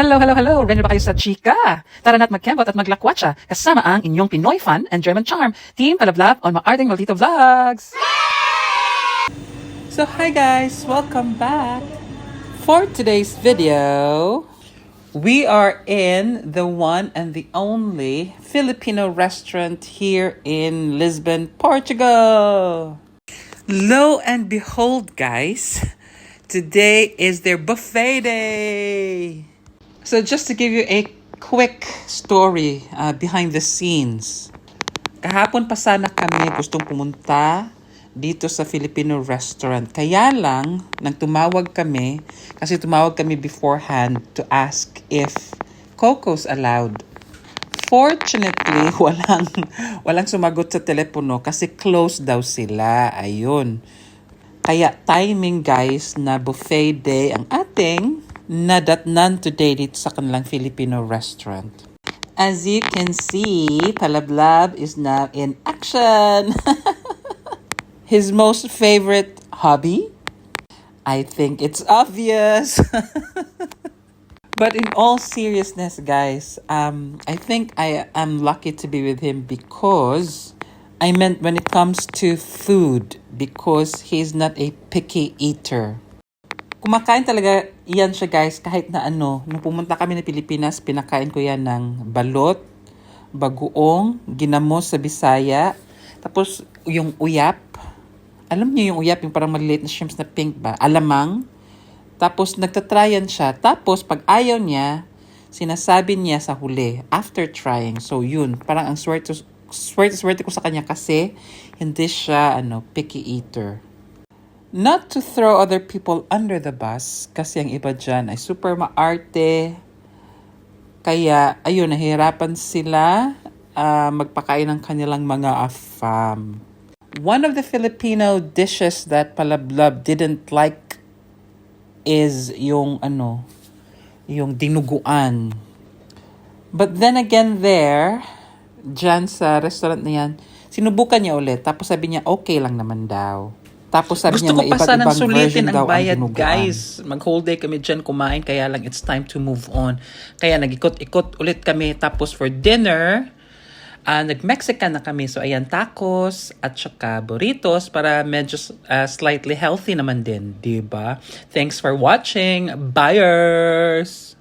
Hello, hello, hello! Ready na ba kayo sa chika? Tara na't magkembot at maglakwatsa kasama ang inyong Pinoy fun and German charm, Team Palablab on Maarting Maldito Vlogs! So hi guys, welcome back! For today's video, we are in the one and the only Filipino restaurant here in Lisbon, Portugal. Lo and behold, guys, today is their buffet day. So, just to give you a quick story uh, behind the scenes. Kahapon pa sana kami gustong pumunta dito sa Filipino restaurant. Kaya lang, nang tumawag kami, kasi tumawag kami beforehand to ask if Coco's allowed. Fortunately, walang, walang sumagot sa telepono kasi closed daw sila. Ayun. Kaya timing guys na buffet day ang ating nadatnan today dito sa kanilang Filipino restaurant. As you can see, Palablab is now in action. His most favorite hobby? I think it's obvious. But in all seriousness, guys, um, I think I am lucky to be with him because I meant when it comes to food, because he's not a picky eater. Kumakain talaga yan siya guys kahit na ano. Nung pumunta kami ng Pilipinas, pinakain ko yan ng balot, bagoong, ginamos sa Bisaya, tapos yung uyap. Alam niyo yung uyap, yung parang maliliit na shrimps na pink ba? Alamang. Tapos nagtatryan siya. Tapos pag ayaw niya, sinasabi niya sa huli, after trying. So yun, parang ang swerte, swerte, swerte ko sa kanya kasi hindi siya ano, picky eater. Not to throw other people under the bus, kasi ang iba dyan ay super maarte. Kaya, ayun, nahirapan sila ah, magpakain ng kanilang mga afam. One of the Filipino dishes that Palablab didn't like is yung ano, yung dinuguan. But then again there, dyan sa restaurant na yan, sinubukan niya ulit. Tapos sabi niya, okay lang naman daw. Tapos sabi Gusto niya, ko may pa iba't sanang ibang sulitin version ang daw bayad, ang dinuguan. guys. Mag-whole day kami dyan kumain, kaya lang it's time to move on. Kaya nag-ikot-ikot ulit kami. Tapos for dinner, ah nag-Mexican na kami. So ayan, tacos at saka burritos para medyo ah, slightly healthy naman din, di ba? Thanks for watching. Buyers!